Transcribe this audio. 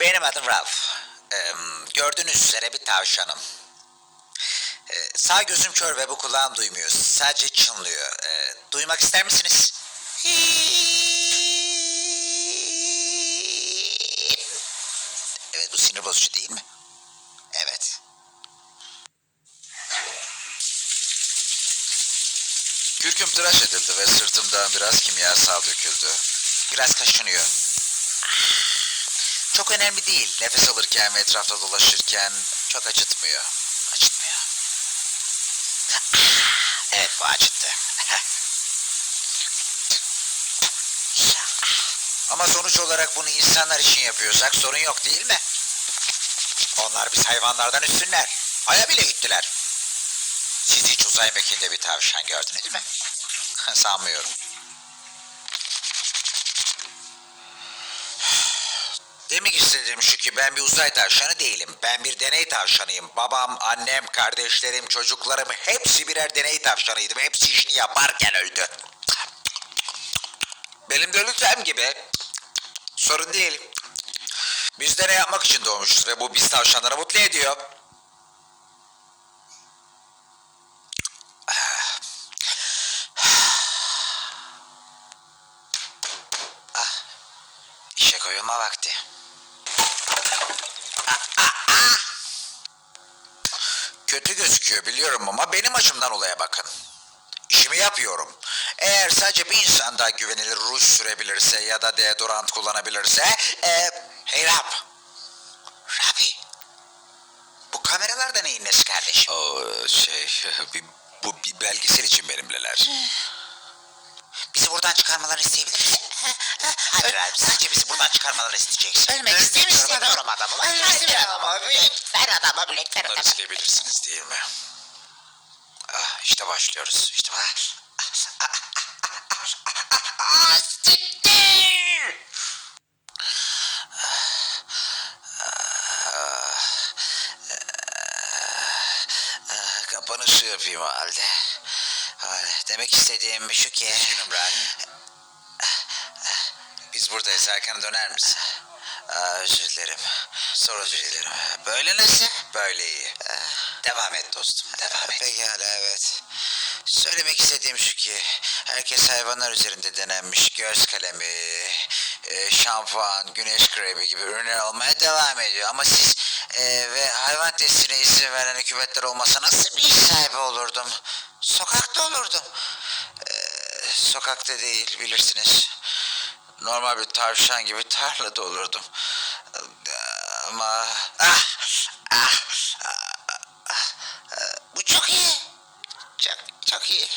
Benim adım Ralph. Ee, gördüğünüz üzere bir tavşanım. Ee, sağ gözüm kör ve bu kulağım duymuyor. Sadece çınlıyor. Ee, duymak ister misiniz? Evet bu sinir bozucu değil mi? Evet. Kürküm tıraş edildi ve sırtımdan biraz kimyasal döküldü. Biraz kaşınıyor. Çok önemli değil. Nefes alırken ve etrafta dolaşırken çok acıtmıyor. Acıtmıyor. Evet bu acıttı. Ama sonuç olarak bunu insanlar için yapıyorsak sorun yok değil mi? Onlar biz hayvanlardan üstünler. Aya bile gittiler. Siz hiç uzay mekiğinde bir tavşan gördünüz mü? Sanmıyorum. Demek istediğim şu ki ben bir uzay tavşanı değilim. Ben bir deney tavşanıyım. Babam, annem, kardeşlerim, çocuklarım hepsi birer deney tavşanıydı ve hepsi işini yaparken öldü. Benim de öleceğim gibi. Sorun değil. Biz deney yapmak için doğmuşuz ve bu biz tavşanları mutlu ediyor. Ah, işe koyulma vakti. Kötü gözüküyor biliyorum ama benim açımdan olaya bakın. İşimi yapıyorum. Eğer sadece bir insan daha güvenilir ruj sürebilirse ya da deodorant kullanabilirse... E, hey Rab. Rabi. Bu kameralar da neyin nesi kardeşim? O şey, bir, bu bir belgesel için benimleler. Bizi buradan çıkarmalarını isteyebilir misin? Hayır abi sadece bizi buradan çıkarmalarını isteyeceksin. Ölmek istemiyorum. istemiyorum adamı. Ölmek istemiyorum. Ver adamı bilek ver adamı. silebilirsiniz değil mi? Ah, işte başlıyoruz. İşte bak. Ah, siktir! Ah, Kapanışı yapayım o halde. Demek istediğim şu ki... Üzgünüm Ren. Biz buradayız. Erken döner misin? Aa, özür dilerim. Sonra özür dilerim. Böyle nasıl? Böyle iyi. Devam et dostum. Devam et. Pekala evet. Söylemek istediğim şu ki herkes hayvanlar üzerinde denenmiş göz kalemi, e, şampuan, güneş kremi gibi ürünler almaya devam ediyor. Ama siz e, ve hayvan testine izin veren hükümetler olmasa nasıl bir iş sahibi olurdum? Sokakta olurdum. E, sokakta değil bilirsiniz. Normal bir tavşan gibi tarlada olurdum. Ama ah, ah, ah, ah, bu çok iyi. Çok, çok iyi.